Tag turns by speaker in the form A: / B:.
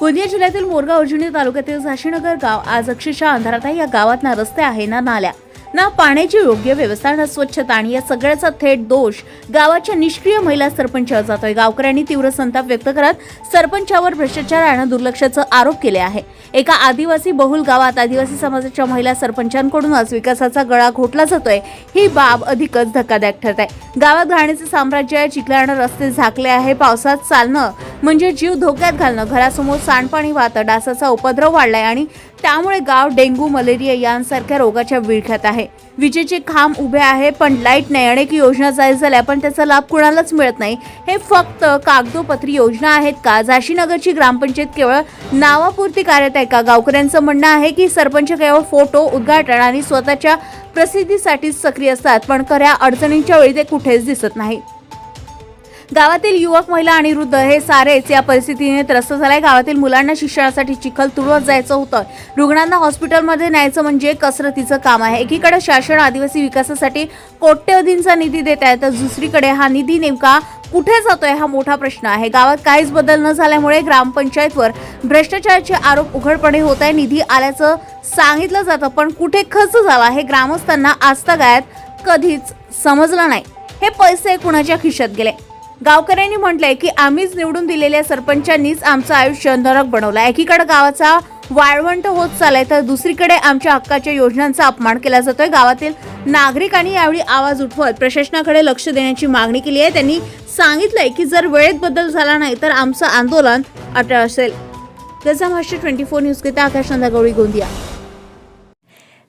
A: गोंदिया जिल्ह्यातील मोरगाव अर्जुनी तालुक्यातील झाशीनगर गाव आज अक्षरशः अंधारात आहे. या गावात ना रस्ते आहे ना नाल्या. ना पाण्याची योग्य व्यवस्था ना स्वच्छता आणि या सगळ्याचा थेट दोष गावाच्या निष्क्रिय महिला सरपंचावर जातोय. गावकऱ्यांनी तीव्र संताप व्यक्त करत सरपंचावर भ्रष्टाचार आणि दुर्लक्षाचा आरोप केले आहे. एका आदिवासी बहुल गावात आदिवासी समाजाच्या महिला सरपंचांकडूनच विकासाचा गळा घोटला जातोय. ही बाब अधिकच धक्कादायक ठरत आहे गावात घाण्याचे साम्राज्य आहे चिखल्यानं रस्ते झाकले आहे पावसात चालणं म्हणजे जीव धोक्यात घालणं. घरासमोर सांडपाणी वाहतं डासाचा उपद्रव वाढलाय आणि त्यामुळे गाव डेंग्यू मलेरिया यांसारख्या रोगाच्या विळख्यात आहे. विजेचे खांब उभे आहे पण लाइट नाही. अनेक योजना जाहीर झाल्या पण त्याचा लाभ कुणालाच मिळत नाही. हे फक्त कागदोपत्री योजना आहेत. का? झाशीनगरची ग्रामपंचायत केवळ नावापुरती कार्यरत आहे का? गावकऱ्यांचं म्हणणं आहे की सरपंच केवळ फोटो उद्घाटन आणि स्वतःच्या प्रसिद्धीसाठीच सक्रिय असतात पण खऱ्या अडचणींच्या वेळी ते कुठेच दिसत नाही. गावातील युवक महिला आणि वृद्ध हे सारेच या परिस्थितीने त्रस्त झालाय गावातील मुलांना शिक्षणासाठी चिखल तुळवत जायचं होतं. रुग्णांना हॉस्पिटलमध्ये न्यायचं म्हणजे कसरतीचं काम आहे. एकीकडे शासन आदिवासी विकासासाठी कोट्यवधींचा निधी देत आहे तर दुसरीकडे हा निधी नेमका कुठे जातोय हा मोठा प्रश्न आहे. गावात काहीच बदल न झाल्यामुळे ग्रामपंचायतवर भ्रष्टाचाराचे आरोप उघडपणे होत आहे. निधी आल्याचं सांगितलं जातं पण कुठे खर्च झाला हे ग्रामस्थांना आजतागायत कधीच समजलं नाही. हे पैसे कुणाच्या खिशात गेले? गावकऱ्यांनी म्हटलंय की आम्हीच निवडून दिलेल्या सरपंचांनीच आमचं आयुष्य नरक बनवलं एकीकडे गावाचा वाळवंट होत चाललाय तर दुसरीकडे आमच्या हक्काच्या योजनांचा अपमान केला जातोय. गावातील नागरिकांनी यावेळी आवाज उठवत प्रशासनाकडे लक्ष देण्याची मागणी केली आहे. त्यांनी सांगितलंय की जर वेळेत बदल झाला नाही तर आमचं आंदोलन अटळ असेल. त्याचा महाराष्ट्र ट्वेंटी फोर न्यूज करिता आकाश नंदा गोंदिया.